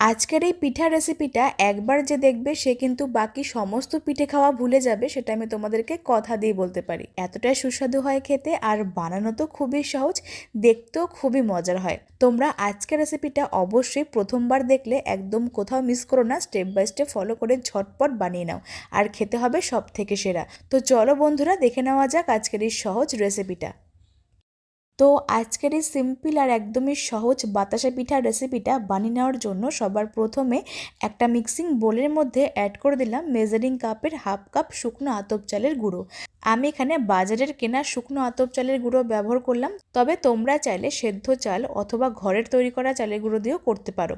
আজকের এই পিঠা রেসিপিটা একবার যে দেখবে, সে কিন্তু বাকি সমস্ত পিঠে খাওয়া ভুলে যাবে, সেটা আমি তোমাদেরকে কথা দিয়ে বলতে পারি। এতটাই সুস্বাদু হয় খেতে আর বানানো তো খুবই সহজ, দেখতেও খুবই মজার হয়। তোমরা আজকের রেসিপিটা অবশ্যই প্রথমবার দেখলে একদম কোথাও মিস করো না স্টেপ বাই স্টেপ ফলো করে ঝটপট বানিয়ে নাও, আর খেতে হবে সব থেকে সেরা। তো চলো বন্ধুরা, দেখে নেওয়া যাক আজকের এই সহজ রেসিপিটা তো আজকের এই সিম্পল আর একদমই সহজ বাতাসা পিঠার রেসিপিটা বানিয়ে নেওয়ার জন্য সবার প্রথমে একটা মিক্সিং বোলের মধ্যে অ্যাড করে দিলাম মেজারিং কাপের হাফ কাপ শুকনো আতপ চালের গুঁড়ো। আমি এখানে বাজারের কেনা শুকনো আতপ চালের গুঁড়ো ব্যবহার করলাম, তবে তোমরা চাইলে সেদ্ধ চাল অথবা ঘরের তৈরি করা চালের গুঁড়ো দিয়েও করতে পারো।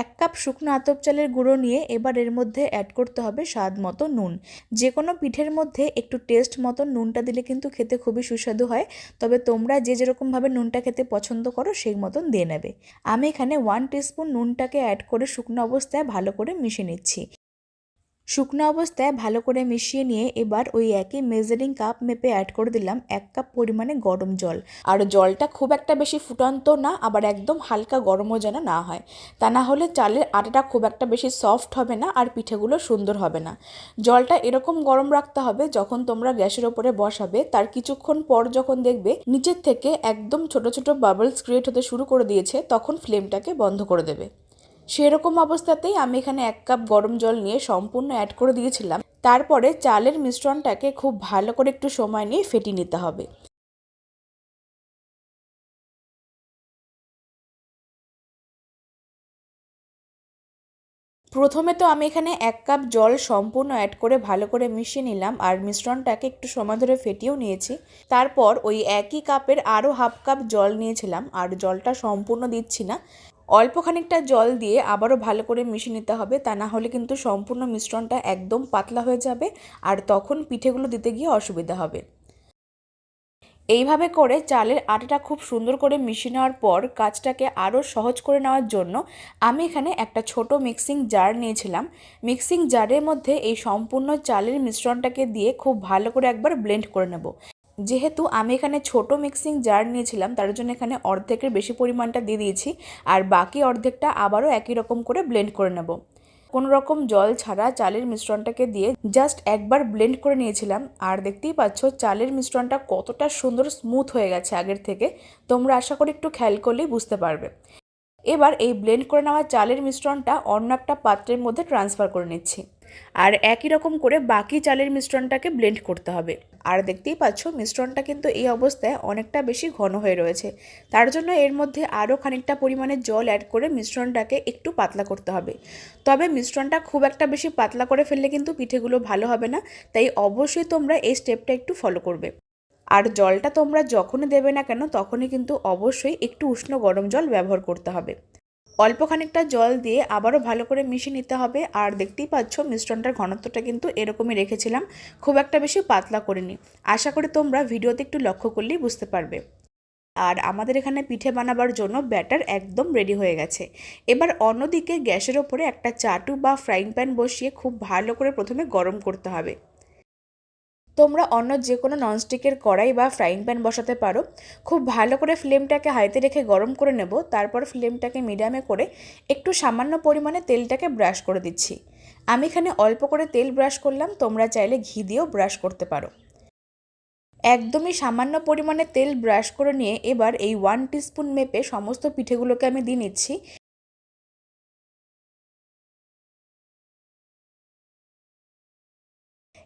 এক কাপ শুকনো আতপ চালের গুঁড়ো নিয়ে এবার এর মধ্যে অ্যাড করতে হবে স্বাদ মতো নুন। যে কোনো পিঠের মধ্যে একটু টেস্ট মতো নুনটা দিলে কিন্তু খেতে খুবই সুস্বাদু হয়, তবে তোমরা যে যেরকমভাবে নুনটা খেতে পছন্দ করো সেই মতন দিয়ে নেবে। আমি এখানে ওয়ান টিস্পুন নুনটাকে অ্যাড করে শুকনো অবস্থায় ভালো করে মিশিয়ে নিচ্ছি। শুকনো অবস্থায় ভালো করে মিশিয়ে নিয়ে এবার ওই একই মেজারিং কাপ মেপে অ্যাড করে দিলাম এক কাপ পরিমাণে গরম জল। আর জলটা খুব একটা বেশি ফুটন্ত না, আবার একদম হালকা গরমও যেন না হয়। তা না হলে চালের আটাটা খুব একটা বেশি সফট হবে না আর পিঠেগুলো সুন্দর হবে না। জলটা এরকম গরম রাখতে হবে যখন তোমরা গ্যাসের ওপরে বসাবে, তার কিছুক্ষণ পর যখন দেখবে নিচের থেকে একদম ছোট ছোট বাবলস ক্রিয়েট হতে শুরু করে দিয়েছে, তখন ফ্লেমটাকে বন্ধ করে দেবে। সেরকম অবস্থাতেই আমি এখানে এক কাপ গরম জল নিয়ে সম্পূর্ণ অ্যাড করে দিয়েছিলাম। তারপরে চালের মিশ্রণটাকে খুব ভালো করে একটু সময় নিয়ে ফেটিয়ে নিতে হবে। প্রথমে তো আমি এখানে এক কাপ জল সম্পূর্ণ অ্যাড করে ভালো করে মিশিয়ে নিলাম আর মিশ্রণটাকে একটু সময় ধরে ফেটিয়েও নিয়েছি। তারপর ওই একই কাপের আরও হাফ কাপ জল নিয়েছিলাম আর জলটা সম্পূর্ণ দিচ্ছি না। অল্প খানিকটা জল দিয়ে আবারও ভালো করে মিশিয়ে নিতে হবে, তা না হলে কিন্তু সম্পূর্ণ মিশ্রণটা একদম পাতলা হয়ে যাবে আর তখন পিঠেগুলো দিতে গিয়ে অসুবিধা হবে। এইভাবে করে চালের আটাটা খুব সুন্দর করে মিশিয়ে নেওয়ার পর কাজটাকে আরও সহজ করে নেওয়ার জন্য আমি এখানে একটা ছোট মিক্সিং জার নিয়েছিলাম। মিক্সিং জারের মধ্যে এই সম্পূর্ণ চালের মিশ্রণটাকে দিয়ে খুব ভালো করে একবার ব্লেন্ড করে নেব। যেহেতু আমি এখানে ছোট মিক্সিং জার নিয়েছিলাম, তার জন্য এখানে অর্ধেকের বেশি পরিমাণটা দিয়ে দিয়েছি। আর বাকি অর্ধেকটা আবারও একই রকম করে ব্লেন্ড করে নেব। কোনো রকম জল ছাড়া চালের মিশ্রণটাকে দিয়ে জাস্ট একবার ব্লেন্ড করে নিয়েছিলাম। আর দেখতেই পাচ্ছ, চালের মিশ্রণটা কতটা সুন্দর স্মুথ হয়ে গেছে আগের থেকে। তোমরা আশা করি একটু খেয়াল করলেই বুঝতে পারবে। এবার এই ব্লেন্ড করে নেওয়া চালের মিশ্রণটা অন্য একটা পাত্রের মধ্যে ট্রান্সফার করে নিচ্ছি। আর একই রকম করে বাকি চালের মিশ্রণটাকে ব্লেন্ড করতে হবে। আর দেখতেই পাচ্ছ, মিশ্রণটা কিন্তু এই অবস্থায় অনেকটা বেশি ঘন হয়ে রয়েছে। তার জন্য এর মধ্যে আরও খানিকটা পরিমাণে জল অ্যাড করে মিশ্রণটাকে একটু পাতলা করতে হবে। তবে মিশ্রণটা খুব একটা বেশি পাতলা করে ফেললে কিন্তু পিঠেগুলো ভালো হবে না, তাই অবশ্যই তোমরা এই স্টেপটা একটু ফলো করবে। আর জলটা তোমরা যখনই দেবে না কেন, তখনই কিন্তু অবশ্যই একটু উষ্ণ গরম জল ব্যবহার করতে হবে। অল্প খানিকটা জল দিয়ে আবারও ভালো করে মিশিয়ে নিতে হবে। আর দেখতেই পাচ্ছ, মিশ্রণটার ঘনত্বটা কিন্তু এরকমই রেখেছিলাম। খুব একটা বেশি পাতলা করিনি। আশা করি তোমরা ভিডিওতে একটু লক্ষ্য করলেই বুঝতে পারবে। আর আমাদের এখানে পিঠে বানাবার জন্য ব্যাটার একদম রেডি হয়ে গেছে। এবার অন্যদিকে গ্যাসের ওপরে একটা চাটু বা ফ্রাইং প্যান বসিয়ে খুব ভালো করে প্রথমে গরম করতে হবে। তোমরা অন্য যে কোনো ননস্টিকের কড়াই বা ফ্রাইং প্যান বসাতে পারো। খুব ভালো করে ফ্লেমটাকে হাইতে রেখে গরম করে নেব। তারপর ফ্লেমটাকে মিডিয়ামে করে একটু সামান্য পরিমাণে তেলটাকে ব্রাশ করে দিচ্ছি। আমি এখানে অল্প করে তেল ব্রাশ করলাম। তোমরা চাইলে ঘি দিয়েও ব্রাশ করতে পারো। একদমই সামান্য পরিমাণে তেল ব্রাশ করে নিয়ে এবার এই ওয়ান টিস্পুন মেপে সমস্ত পিঠেগুলোকে আমি দিয়ে নিচ্ছি।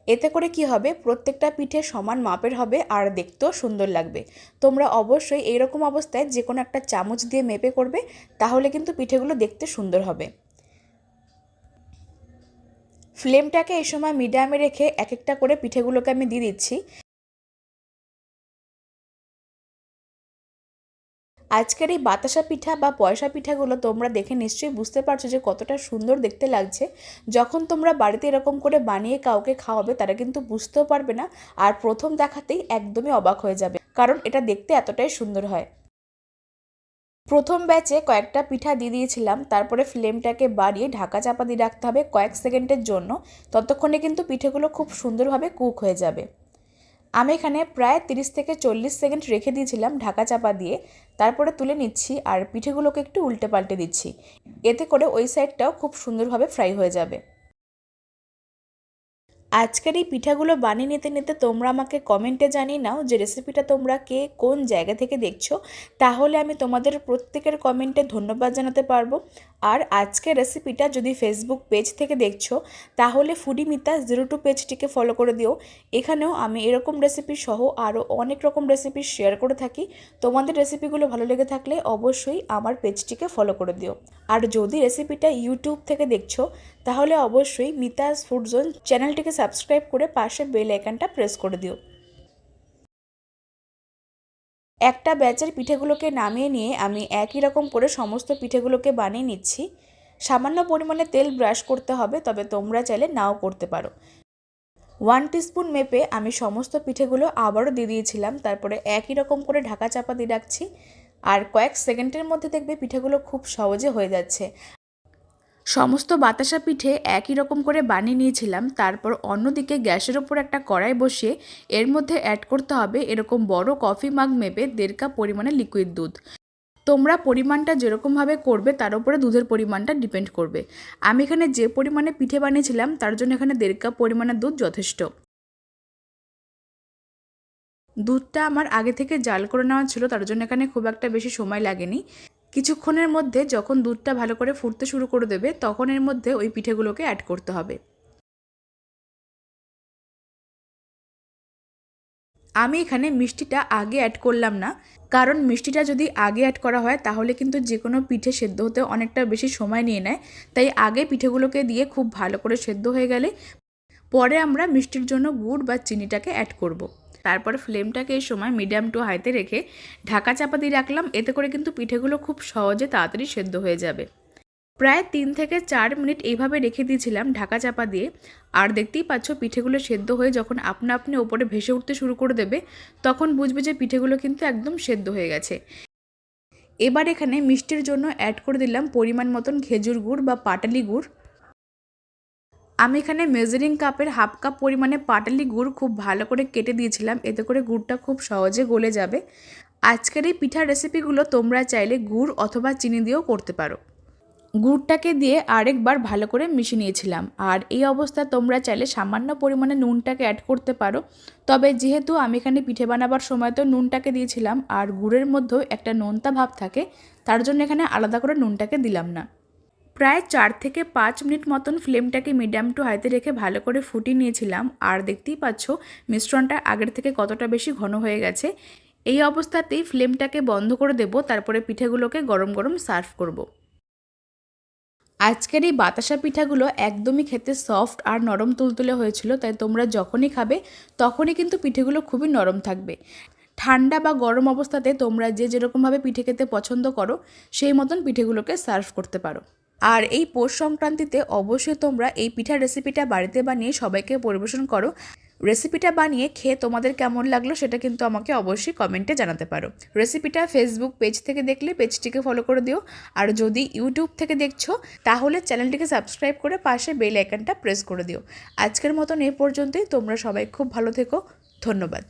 এতে করে কি হবে? প্রত্যেকটা পিঠে সমান মাপের হবে আর দেখতেও সুন্দর লাগবে। তোমরা অবশ্যই এইরকম অবস্থায় যে কোনো একটা চামচ দিয়ে মেপে করবে, তাহলে কিন্তু পিঠেগুলো দেখতে সুন্দর হবে। ফ্লেমটাকে এই সময় মিডিয়ামে রেখে এক একটা করে পিঠেগুলোকে আমি দিয়ে দিচ্ছি। আজকের এই বাতাসা পিঠা বা পয়সা পিঠাগুলো তোমরা দেখে নিশ্চয়ই বুঝতে পারছ যে কতটা সুন্দর দেখতে লাগছে। যখন তোমরা বাড়িতে এরকম করে বানিয়ে কাউকে খাওয়াবে, তারা কিন্তু বুঝতেও পারবে না আর প্রথম দেখাতেই একদমই অবাক হয়ে যাবে, কারণ এটা দেখতে এতটাই সুন্দর হয়। প্রথম ব্যাচে কয়েকটা পিঠা দিয়ে দিয়েছিলাম, তারপরে ফ্লেমটাকে বাড়িয়ে ঢাকা চাপা দিয়ে রাখতে হবে কয়েক সেকেন্ডের জন্য। ততক্ষণে কিন্তু পিঠেগুলো খুব সুন্দরভাবে কুক হয়ে যাবে। আমি এখানে প্রায় তিরিশ থেকে চল্লিশ সেকেন্ড রেখে দিয়েছিলাম, ঢাকা চাপা দিয়ে। তারপরে তুলে নিচ্ছি আর পিঠেগুলোকে একটু উল্টে পাল্টে দিচ্ছি। এতে করে ওই সাইডটাও খুব সুন্দরভাবে ফ্রাই হয়ে যাবে। আজকের এই পিঠাগুলো বানিয়ে নিতে নিতে তোমরা আমাকে কমেন্টে জানিয়ে নাও যে রেসিপিটা তোমরা কে কোন জায়গা থেকে দেখছ। তাহলে আমি তোমাদের প্রত্যেকের কমেন্টে ধন্যবাদ জানাতে পারব। আর আজকের রেসিপিটা যদি ফেসবুক পেজ থেকে দেখছ, তাহলে ফুডি মিতা জিরো টু পেজটিকে ফলো করে দিও। এখানেও আমি এরকম রেসিপি সহ আরও অনেক রকম রেসিপি শেয়ার করে থাকি। তোমাদের রেসিপিগুলো ভালো লেগে থাকলে অবশ্যই আমার পেজটিকে ফলো করে দিও। আর যদি রেসিপিটা ইউটিউব থেকে দেখছ, তাহলে অবশ্যই মিতাস ফুড জোন চ্যানেলটিকে সাবস্ক্রাইব করে পাশে বেল আইকনটা প্রেস করে দিও। একটা ব্যাচের পিঠেগুলোকে নামিয়ে নিয়ে আমি একই রকম করে সমস্ত পিঠেগুলোকে বানিয়ে নিচ্ছি। সামান্য পরিমাণে তেল ব্রাশ করতে হবে, তবে তোমরা চাইলে নাও করতে পারো। ওয়ান টিস্পুন মেপে আমি সমস্ত পিঠেগুলো আবারও দিয়ে দিয়েছিলাম, তারপরে একই রকম করে ঢাকা চাপা দিয়ে রাখছি। আর কয়েক সেকেন্ডের মধ্যে দেখবে পিঠেগুলো খুব সহজে হয়ে যাচ্ছে। সমস্ত বাতাসা পিঠে একই রকম করে বানিয়ে নিয়েছিলাম। তারপর অন্যদিকে গ্যাসের ওপর একটা কড়াই বসিয়ে এর মধ্যে অ্যাড করতে হবে এরকম বড় কফি মাগ মেপে দেড় কাপ পরিমাণে লিকুইড দুধ। তোমরা পরিমাণটা যেরকমভাবে করবে তার উপরে দুধের পরিমাণটা ডিপেন্ড করবে। আমি এখানে যে পরিমাণে পিঠে বানিয়েছিলাম তার জন্য এখানে দেড় কাপ পরিমাণে দুধ যথেষ্ট। দুধটা আমার আগে থেকে জাল করে নেওয়া ছিল, তার জন্য এখানে খুব একটা বেশি সময় লাগেনি। কিছুক্ষণের মধ্যে যখন দুধটা ভালো করে ফুটতে শুরু করে দেবে তখন এর মধ্যে ওই পিঠেগুলোকে অ্যাড করতে হবে আমি এখানে মিষ্টিটা আগে অ্যাড করলাম না, কারণ মিষ্টিটা যদি আগে অ্যাড করা হয়, তাহলে কিন্তু যে কোনো পিঠে সেদ্ধ হতে অনেকটা বেশি সময় নিয়ে নেয় তাই আগে পিঠেগুলোকে দিয়ে খুব ভালো করে সেদ্ধ হয়ে গেলে, পরে আমরা মিষ্টির জন্য গুড় বা চিনিটাকে অ্যাড করব। তারপর ফ্লেমটাকে এই সময় মিডিয়াম টু হাইতে রেখে ঢাকা চাপা দিয়ে রাখলাম। এতে করে কিন্তু পিঠেগুলো খুব সহজে তাড়াতাড়ি সেদ্ধ হয়ে যাবে। প্রায় তিন থেকে চার মিনিট এইভাবে রেখে দিয়েছিলাম ঢাকা চাপা দিয়ে। আর দেখতেই পাচ্ছ, পিঠেগুলো সেদ্ধ হয়ে যখন আপনা আপনি ওপরে ভেসে উঠতে শুরু করে দেবে, তখন বুঝবে যে পিঠেগুলো কিন্তু একদম সেদ্ধ হয়ে গেছে। এবার এখানে মিষ্টির জন্য অ্যাড করে দিলাম পরিমাণ মতন খেজুর গুড় বা পাটালি গুড়। আমি এখানে মেজারিং কাপের হাফ কাপ পরিমাণে পাটালি গুড় খুব ভালো করে কেটে দিয়েছিলাম। এতে করে গুড়টা খুব সহজে গলে যাবে। আজকের এই পিঠার রেসিপিগুলো তোমরা চাইলে গুড় অথবা চিনি দিয়েও করতে পারো। গুড়টাকে দিয়ে আরেকবার ভালো করে মিশিয়ে নিয়েছিলাম। আর এই অবস্থায় তোমরা চাইলে সামান্য পরিমাণে নুনটাকে অ্যাড করতে পারো। তবে যেহেতু আমি এখানে পিঠে বানাবার সময় তো নুনটাকে দিয়েছিলাম, আর গুড়ের মধ্যেও একটা নোনতা ভাব থাকে, তার জন্য এখানে আলাদা করে নুনটাকে দিলাম না। প্রায় চার থেকে পাঁচ মিনিট মতন ফ্লেমটাকে মিডিয়াম টু হাইতে রেখে ভালো করে ফুটিয়ে নিয়েছিলাম। আর দেখতেই পাচ্ছ, মিশ্রণটা আগের থেকে কতটা বেশি ঘন হয়ে গেছে। এই অবস্থাতেই ফ্লেমটাকে বন্ধ করে দেব, তারপরে পিঠেগুলোকে গরম গরম সার্ভ করব। আজকের এই বাতাসা পিঠাগুলো একদমই খেতে সফট আর নরম তুলতুলে হয়েছিল, তাই তোমরা যখনই খাবে, তখনই কিন্তু পিঠেগুলো খুবই নরম থাকবে। ঠান্ডা বা গরম অবস্থাতে তোমরা যে যেরকমভাবে পিঠে খেতে পছন্দ করো, সেই মতন পিঠেগুলোকে সার্ভ করতে পারো। আর এই পৌষ সংক্রান্তিতে অবশ্যই তোমরা এই পিঠার রেসিপিটা বাড়িতে বানিয়ে সবাইকে পরিবেশন করো। রেসিপিটা বানিয়ে খেয়ে তোমাদের কেমন লাগল সেটা কিন্তু আমাকে অবশ্যই কমেন্টে জানাতে পারো। রেসিপিটা ফেসবুক পেজ থেকে দেখলে পেজটিকে ফলো করে দিও। আর যদি ইউটিউব থেকে দেখছ, তাহলে চ্যানেলটিকে সাবস্ক্রাইব করে পাশে বেল আইকনটা প্রেস করে দিও। আজকের মতন এ পর্যন্তই। তোমরা সবাই খুব ভালো থেকো। ধন্যবাদ।